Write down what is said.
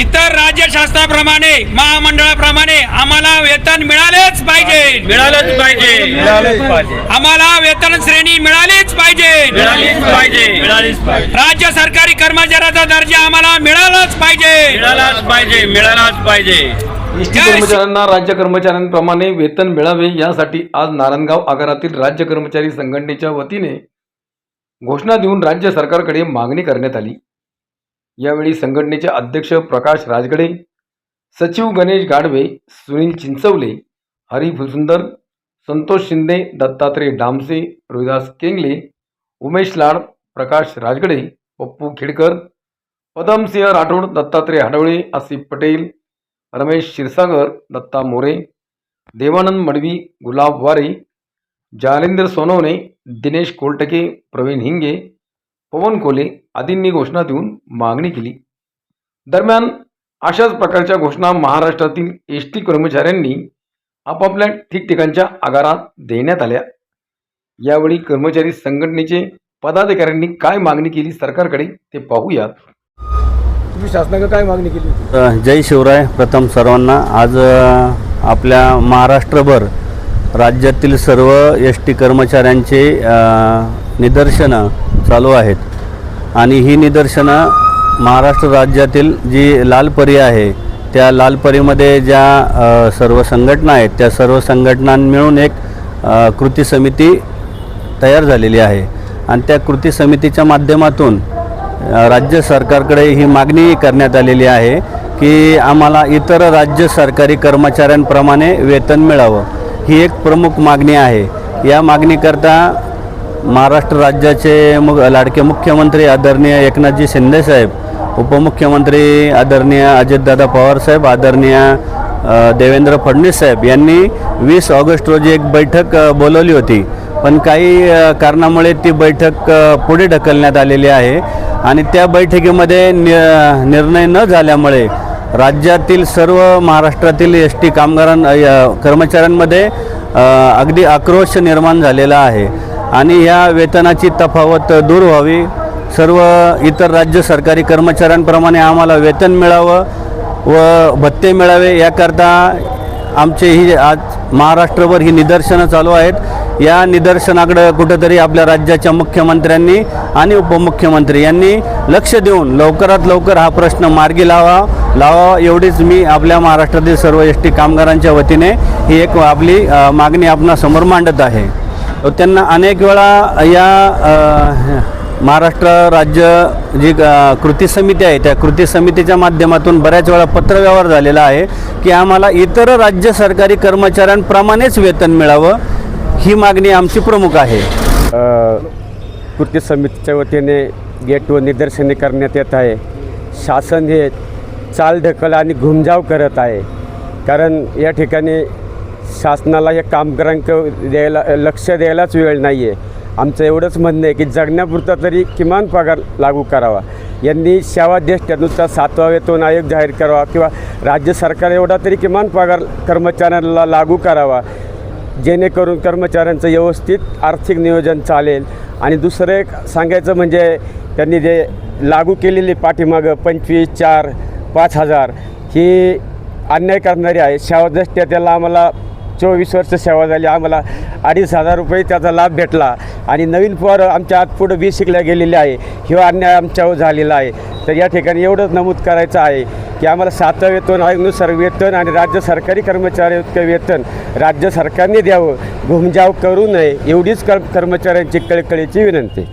इतर राज्य शासनाप्रमाणे महामंडळाप्रमाणे आम्हाला वेतन मिळालेच पाहिजे. मिळालंच पाहिजे. आम्हाला वेतन श्रेणी मिळालीच पाहिजे. राज्य सरकारी कर्मचाऱ्याचा दर्जा आम्हाला मिळालाच पाहिजे. मिळालाच पाहिजे मिळालाच पाहिजे. जय कर्मचाऱ्यांना राज्य कर्मचाऱ्यांप्रमाणे वेतन मिळावे यासाठी आज नारायणगाव आगारातील राज्य कर्मचारी संघटनेच्या वतीने घोषणा देऊन राज्य सरकारकडे मागणी करण्यात आली. यावेळी संघटनेचे अध्यक्ष प्रकाश राजगडे सचिव गणेश गाडवे सुनील चिंचवले हरी फुलसुंदर संतोष शिंदे दत्तात्रय डामसे रोहिदास केंगले उमेश लाड प्रकाश राजगडे पप्पू खेडकर पदमसिंह राठोड दत्तात्रय हडवळे आसिफ पटेल रमेश क्षीरसागर दत्ता मोरे देवानंद मडवी गुलाब वारे जालेंद्र सोनवणे दिनेश कोलटके प्रवीण हिंगे पवन कोले आदींनी घोषणा देऊन मागणी केली. दरम्यान अशाच प्रकारच्या घोषणा महाराष्ट्रातील एस टी कर्मचाऱ्यांनी आपापल्या ठिकठिकाणच्या आगारात देण्यात आल्या. यावेळी कर्मचारी संघटनेचे पदाधिकाऱ्यांनी काय मागणी केली सरकारकडे ते पाहूयात. तुम्ही शासनाकडे काय मागणी केली जय शिवराय प्रथम सर्वांना. आज आपल्या महाराष्ट्रभर राज्यातील सर्व एस टी कर्मचाऱ्यांचे निदर्शनं चालू आहेत. आणि ही निदर्शनं महाराष्ट्र राज्यातील जी लालपरी आहे त्या लालपरीमध्ये ज्या सर्व संघटना आहेत त्या सर्व संघटना मिळून एक कृती समिती तयार झालेली आहे. आणि त्या कृती समितीच्या माध्यमातून राज्य सरकारकडे ही मागणी करण्यात आलेली आहे की आम्हाला इतर राज्य सरकारी कर्मचाऱ्यांप्रमाणे वेतन मिळावं. ही एक प्रमुख मागणी आहे. या मागणीकरता महाराष्ट्र राज्याचे मु लाडके मुख्यमंत्री आदरणीय एकनाथजी शिंदेसाहेब उपमुख्यमंत्री आदरणीय अजितदादा पवारसाहेब आदरणीय देवेंद्र फडणवीस साहेब यांनी वीस ऑगस्ट रोजी एक बैठक बोलवली होती. पण काही कारणामुळे ती बैठक पुढे ढकलण्यात आलेली आहे आणि त्या बैठकीमध्ये नि निर्णय न झाल्यामुळे राज्यातील सर्व महाराष्ट्रातील एस टी कामगारां कर्मचाऱ्यांमध्ये अगदी आक्रोश निर्माण झालेला आहे. आणि या वेतनाची तफावत दूर व्हावी. सर्व इतर राज्य सरकारी कर्मचाऱ्यांप्रमाणे आम्हाला वेतन मिळावं व भत्ते मिळावे. याकरता आमचे ही आज महाराष्ट्रभर ही निदर्शनं चालू आहेत. या निदर्शनाकडं कुठंतरी आपल्या राज्याच्या मुख्यमंत्र्यांनी आणि उपमुख्यमंत्री यांनी लक्ष देऊन लवकरात लवकर हा प्रश्न मार्गी लावा. लावा एवढीच मी आपल्या महाराष्ट्रातील सर्व एस टी कामगारांच्या वतीने ही एक आपली मागणी आपणासमोर मांडत आहे. त्यांना अनेक वेळा या महाराष्ट्र राज्य जी कृती समिती आहे त्या कृती समितीच्या माध्यमातून बऱ्याच वेळा पत्रव्यवहार झालेला आहे की आम्हाला इतर राज्य सरकारी कर्मचाऱ्यांप्रमाणेच वेतन मिळावं ही मागणी आमची प्रमुख आहे. कृती समितीच्या वतीने गेटवर निदर्शने करण्यात येत आहे. शासन हे चालढकल आणि घुमजाव करत आहे. कारण या ठिकाणी शासनाला या कामगारांक द्यायला लक्ष द्यायलाच वेळ नाही आहे आमचं एवढंच म्हणणं आहे की जगण्यापुरता तरी किमान पगार लागू करावा. यांनी सेवाध्यक्षानुसार सातवा वेतन आयोग जाहीर करावा किंवा राज्य सरकार एवढा तरी किमान पगार कर्मचाऱ्यांना लागू करावा जेणेकरून कर्मचाऱ्यांचं व्यवस्थित आर्थिक नियोजन चालेल. आणि दुसरं एक सांगायचं म्हणजे त्यांनी जे लागू केलेली पाठीमागं पंचवीस चार पाच हजार ही अन्याय करणारी आहे. सेवादृष्ट्या त्याला आम्हाला चोवीस वर्ष सेवा झाली. आम्हाला अडीच हजार रुपये त्याचा लाभ भेटला. आणि नवीन पोर आमच्या आत पुढं बी शिकल्या गेलेली आहे. किंवा अन्याय आमच्यावर झालेला आहे. तर या ठिकाणी एवढंच नमूद करायचं आहे की आम्हाला सातवं वेतन आयोगनुसार वेतन आणि राज्य सरकारी कर्मचारी वेतन राज्य सरकारने द्यावं. घुमजाव करू नये. एवढीच कर्मचाऱ्यांची कळकळीची विनंती.